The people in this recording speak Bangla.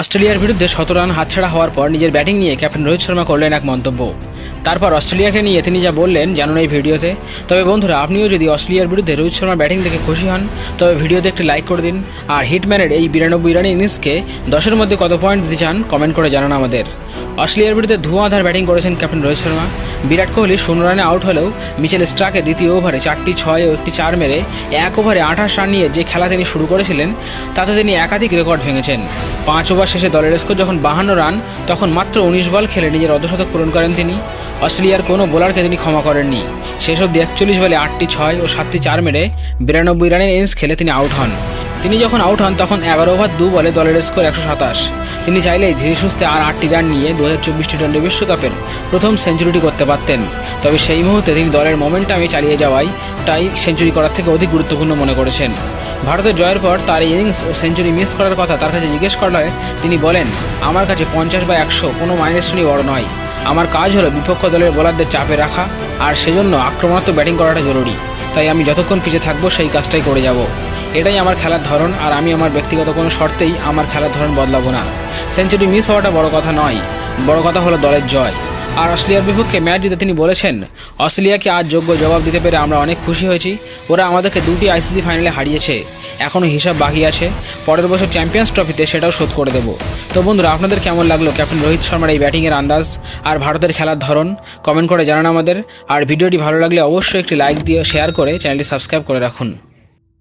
অস্ট্রেলিয়ার বিরুদ্ধে শত রান হাতছাড়া হওয়ার পর নিজের ব্যাটিং নিয়ে ক্যাপ্টেন রোহিত শর্মা করলেন এক মন্তব্য। তারপর অস্ট্রেলিয়াকে নিয়ে তিনি যা বললেন, জানুন এই ভিডিওতে। তবে বন্ধুরা, আপনিও যদি অস্ট্রেলিয়ার বিরুদ্ধে রোহিত শর্মার ব্যাটিং দেখে খুশি হন, তবে ভিডিওতে একটি লাইক করে দিন। আর হিটম্যানের এই বিরানব্বই রানের ইনিংসকে দশের মধ্যে কত পয়েন্ট দিতে চান, কমেন্ট করে জানান আমাদের। অস্ট্রেলিয়ার বিরুদ্ধে ধোঁয়াধার ব্যাটিং করেছেন ক্যাপ্টেন রোহিত শর্মা। বিরাট কোহলি শূন্য রানে আউট হলেও মিচেল স্ট্রাকে দ্বিতীয় ওভারে চারটি ছয় ও একটি চার মেরে এক ওভারে আঠাশ রান নিয়ে যে খেলা তিনি শুরু করেছিলেন, তাতে তিনি একাধিক রেকর্ড ভেঙেছেন। পাঁচ ওভার শেষে দলের স্কোর যখন বাহান্ন রান, তখন মাত্র উনিশ বল খেলে নিজের অর্ধশতক পূরণ করেন তিনি। অস্ট্রেলিয়ার কোনো বোলারকে তিনি ক্ষমা করেননি। শেষ অব্দি একচল্লিশ বলে আটটি ছয় ও সাতটি চার মেরে বিরানব্বই রানের ইনিংস খেলে তিনি আউট হন। তিনি যখন আউট হন, তখন এগারো ওভার দু বলে দলের স্কোর একশো সাতাশ। তিনি চাইলেই ধীরে সুস্থে আর আটটি রান নিয়ে দু হাজার চব্বিশ টি টোয়েন্টি বিশ্বকাপের প্রথম সেঞ্চুরিটি করতে পারতেন। তবে সেই মুহূর্তে তিনি দলের মোমেন্টামে চালিয়ে যাওয়াই টাই সেঞ্চুরি করার থেকে অধিক গুরুত্বপূর্ণ মনে করেছেন। ভারতের জয়ের পর তার ইনিংস ও সেঞ্চুরি মিস করার কথা তার কাছে জিজ্ঞেস করলে তিনি বলেন, আমার কাছে পঞ্চাশ বা একশো কোনো মাইনাসটনই বড় নয়। আমার কাজ হলো বিপক্ষ দলের বোলারদের চাপে রাখা আর সেজন্য আক্রমণাত্মক ব্যাটিং করাটা জরুরি। তাই আমি যতক্ষণ পিছিয়ে থাকব, সেই কাজটাই করে যাব। এটাই আমার খেলার ধরন আর আমি আমার ব্যক্তিগত কোনো শর্তেই আমার খেলার ধরন বদলাবো না। সেঞ্চুরি মিস হওয়াটা বড় কথা নয়, বড় কথা হলো দলের জয়। আর অস্ট্রেলিয়ার বিপক্ষে ম্যাচ জিতে তিনি বলেছেন, অস্ট্রেলিয়াকে আজ যোগ্য জবাব দিতে পেরে আমরা অনেক খুশি হয়েছি। ওরা আমাদেরকে দুটি আইসিসি ফাইনালে হারিয়েছে। এখনও হিসাব বাকি আছে। পরের বছর চ্যাম্পিয়ন্স ট্রফিতে সেটাও শোধ করে দেবো। তো বন্ধুরা, আপনাদের কেমন লাগল ক্যাপ্টেন রোহিত শর্মার এই ব্যাটিংয়ের আন্দাজ আর ভারতের খেলার ধরন? কমেন্ট করে জানান আমাদের। আর ভিডিওটি ভালো লাগলে অবশ্যই একটি লাইক দিয়ে শেয়ার করে চ্যানেলটি সাবস্ক্রাইব করে রাখুন।